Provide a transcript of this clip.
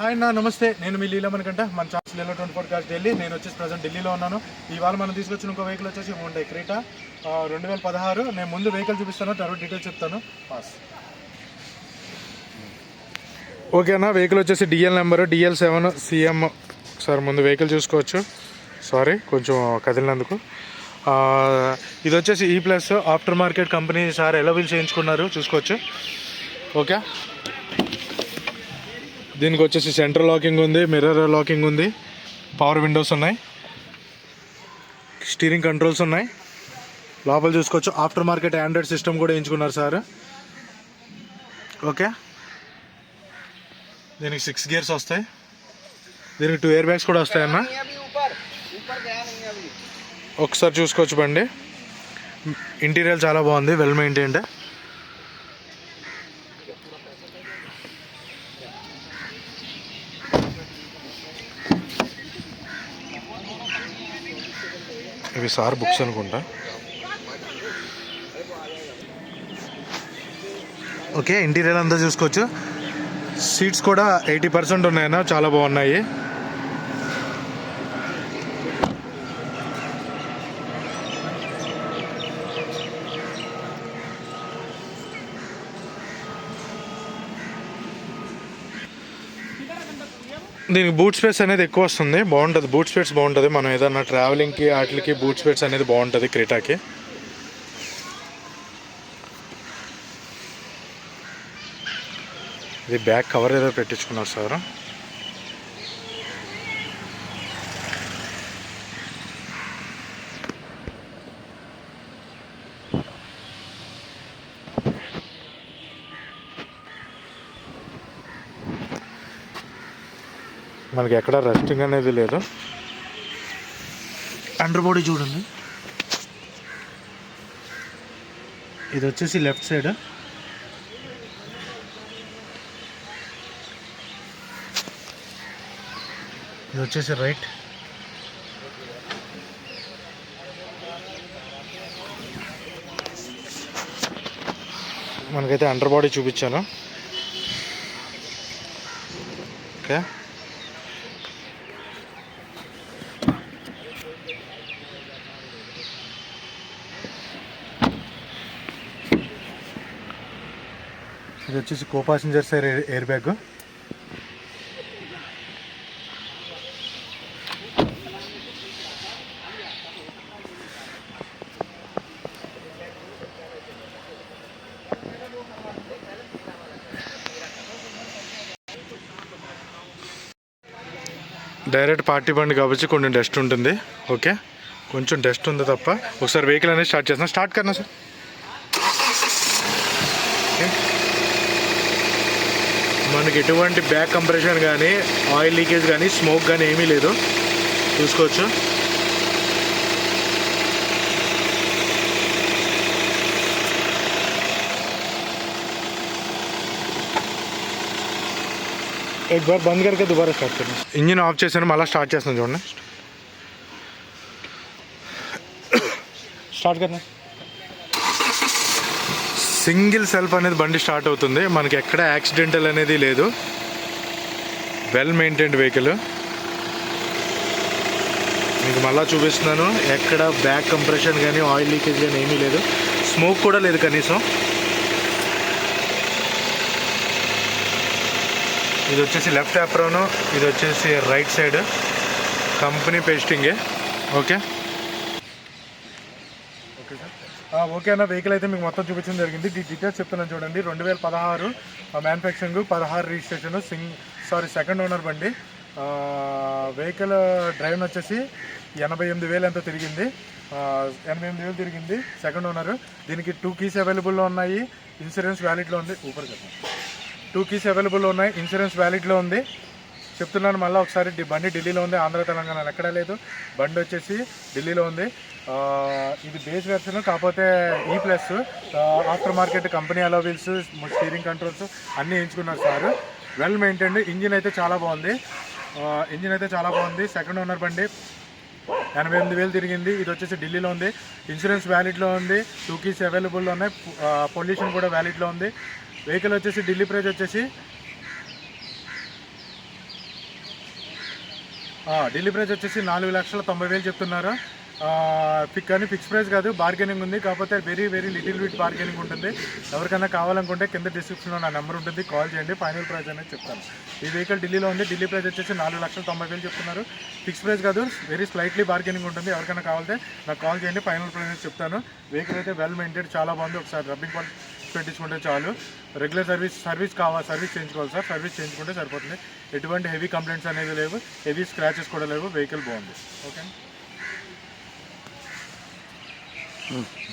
Hi అన్న నమస్తే. నేను మీ లీలా కంట మన ఛాన్స్ లీలో ట్వంటీ ఫోర్ కాస్ట్ ఢిల్లీ. నేను వచ్చేసి ప్రజెంట్ ఢిల్లీలో ఉన్నాను. ఇవాళ మనం తీసుకొచ్చిన ఇంకో వెహికల్ వచ్చేసి ఉండే క్రీటా రెండు వేల పదహారు. నేను ముందు వెహికల్ చూపిస్తాను తర్వాత డీటెయిల్స్ చెప్తాను. పాస్ ఓకే అన్న వెహికల్ వచ్చేసి DL number DL seven CM sir ముందు వెహికల్ చూసుకోవచ్చు. సారీ కొంచెం కదిలినందుకు. ఇది వచ్చేసి ఈ plus after market company sir alloy wheel చేయించుకున్నారు చూసుకోవచ్చు. ఓకే దీనికి వచ్చేసి సెంటర్ లాకింగ్ ఉంది మిర్రర్ లాకింగ్ ఉంది పవర్ విండోస్ ఉన్నాయి స్టీరింగ్ కంట్రోల్స్ ఉన్నాయి. లోపల చూసుకోవచ్చు ఆఫ్టర్ మార్కెట్ ఆండ్రాయిడ్ సిస్టమ్ కూడా ఎంచుకున్నారు సార్. ఓకే. దీనికి సిక్స్ గేర్స్ వస్తాయి. దీనికి టూ ఇయర్ బ్యాగ్స్ కూడా వస్తాయన్నా ఒకసారి చూసుకోవచ్చు బండి. ఇంటీరియర్ చాలా బాగుంది వెల్ మెయింటైన్డ్ ఇవి సార్ బుక్స్ అనుకుంటా. ఓకే ఇంటీరియర్ అంతా చూసుకోవచ్చు. సీట్స్ కూడా ఎయిటీ పర్సెంట్ ఉన్నాయన్న చాలా బాగున్నాయి. దీనికి బూట్ స్పేస్ అనేది ఎక్కువ వస్తుంది. బాగుంటుంది. బూట్ స్పేస్ బాగుంటుంది. మనం ఏదన్నా ట్రావెలింగ్కి వాటికి బూట్ స్పేస్ అనేది బాగుంటుంది క్రీటాకి ఇది బ్యాక్ కవర్ ఏదో పెట్టించుకున్నారు సార్. మనకి ఎక్కడ రెస్టింగ్ అనేది లేదు. అండర్ బాడీ చూడండి. ఇది వచ్చేసి లెఫ్ట్ సైడ్ ఇది వచ్చేసి రైట్ మనకైతే అండర్ బాడీ చూపించాను. ఓకే ఇది వచ్చేసి co passenger air bag direct party బండి కాబట్టి కొంచెం డస్ట్ ఉంటుంది. ఓకే కొంచెం డస్ట్ ఉంది తప్ప. ఒకసారి వెహికల్ అనేది స్టార్ట్ చేస్తాను స్టార్ట్ కన్నా సార్. మనకి ఎటువంటి బ్యాక్ కంప్రెషన్ కానీ ఆయిల్ లీకేజ్ కానీ స్మోక్ కానీ ఏమీ లేదు చూసుకోవచ్చు एक बार बंद करके दोबारा स्टार्ट करना ఇంజిన్ ఆఫ్ చేశాను మళ్ళీ స్టార్ట్ చేస్తాను చూడండి స్టార్ట్ करना సింగిల్ సెల్ఫ్ అనేది బండి స్టార్ట్ అవుతుంది. మనకి ఎక్కడ యాక్సిడెంటల్ అనేది లేదు. Well maintained vehicle. మీకు మళ్ళీ చూపిస్తున్నాను. ఎక్కడ బ్యాక్ కంప్రెషన్ కానీ ఆయిల్ లీకేజ్ కానీ ఏమీ లేదు. స్మోక్ కూడా లేదు కనీసం. ఇది వచ్చేసి లెఫ్ట్ యాప్రోను ఇది వచ్చేసి రైట్ సైడ్. కంపెనీ పేస్టింగే. ఓకే? Okay sir. ఓకే అన్న వెహికల్ అయితే మీకు మొత్తం చూపించడం జరిగింది. ఈ డీటెయిల్స్ చెప్తున్నాను చూడండి. రెండు వేల పదహారు మ్యానుఫ్యాక్చరింగ్ పదహారు registration single sorry second owner బండి. వెహికల్ డ్రైవర్ వచ్చేసి ఎనభై ఎనిమిది వేలు ఎంతో తిరిగింది. ఎనభై ఎనిమిది వేలు తిరిగింది సెకండ్ ఓనర్ దీనికి టూ కీస్ అవైలబుల్లో ఉన్నాయి. ఇన్సూరెన్స్ వ్యాలిడ్లో ఉంది. ఊపర్ కదా. టూ కీస్ అవైలబుల్లో ఉన్నాయి. ఇన్సూరెన్స్ వ్యాలిడ్లో ఉంది. చెప్తున్నాను మళ్ళీ ఒకసారి బండి ఢిల్లీలో ఉంది. ఆంధ్ర తెలంగాణ ఎక్కడా లేదు. బండి వచ్చేసి ఢిల్లీలో ఉంది. ఇది బేస్ వెర్షన్ కాకపోతే ఈ plus after market company alloy wheels steering controls అన్నీ ఎంచుకున్నారు సార్. వెల్ మెయింటైన్డ్ ఇంజిన్ అయితే చాలా బాగుంది. ఇంజిన్ అయితే చాలా బాగుంది. సెకండ్ ఓనర్ బండి ఎనభై ఎనిమిది వేలు తిరిగింది. ఇది వచ్చేసి ఢిల్లీలో ఉంది. ఇన్సూరెన్స్ వ్యాలిడ్లో ఉంది. టూ కీస్ అవైలబుల్లో ఉన్నాయి. పొల్యూషన్ కూడా వ్యాలిడ్లో ఉంది. వెహికల్ వచ్చేసి ఢిల్లీ ప్రైస్ వచ్చేసి ఢిల్లీ ప్రైస్ వచ్చేసి నాలుగు లక్షల తొంభై వేలు చెప్తున్నారు. ఫిక్ కానీ ఫిక్స్ ప్రైస్ కాదు బార్గెనింగ్ ఉంది. కాకపోతే very very little bit bargaining ఉంటుంది. ఎవరికైనా కావాలనుకుంటే కింద డిస్క్రిప్షన్లో నా నెంబర్ ఉంటుంది. కాల్ చేయండి. ఫైనల్ ప్రైస్ అనేది చెప్తాను. ఈ వెహికల్ ఢిల్లీలో ఉంది. ఢిల్లీ ప్రైస్ వచ్చేసి నాలుగు లక్షల తొంభై వేలు చెప్తున్నారు. ఫిక్స్ ప్రైస్ కాదు వెరీ స్లైట్లీ బార్గెనింగ్ ఉంటుంది. ఎవరికైనా కావాలంటే నాకు కాల్ చేయండి. ఫైనల్ ప్రైస్ అనేది చెప్తాను. వెహికల్ అయితే వెల్ మెయింటైన్ చాలా బాగుంది. ఒకసారి రబ్బింగ్ పాయింట్ పెట్టించుకుంటే చాలు. రెగ్యులర్ సర్వీస్ సర్వీస్ కావాలి సర్వీస్ చేయించుకోవాలి సార్. సర్వీస్ చేయించుకుంటే సరిపోతుంది. ఎటువంటి హెవీ కంప్లైంట్స్ అనేవి లేవు. హెవీ స్క్రాచెస్ కూడా లేవు. వెహికల్ బాగుంది. ఓకే 嗯。